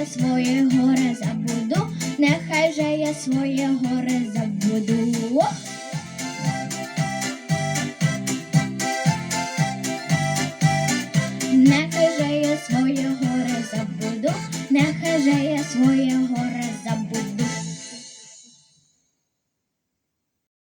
я своє горе забуду, нехай же я своє горе забуду. Нехай же я своє горе забуду, нехай же я своє горе забуду.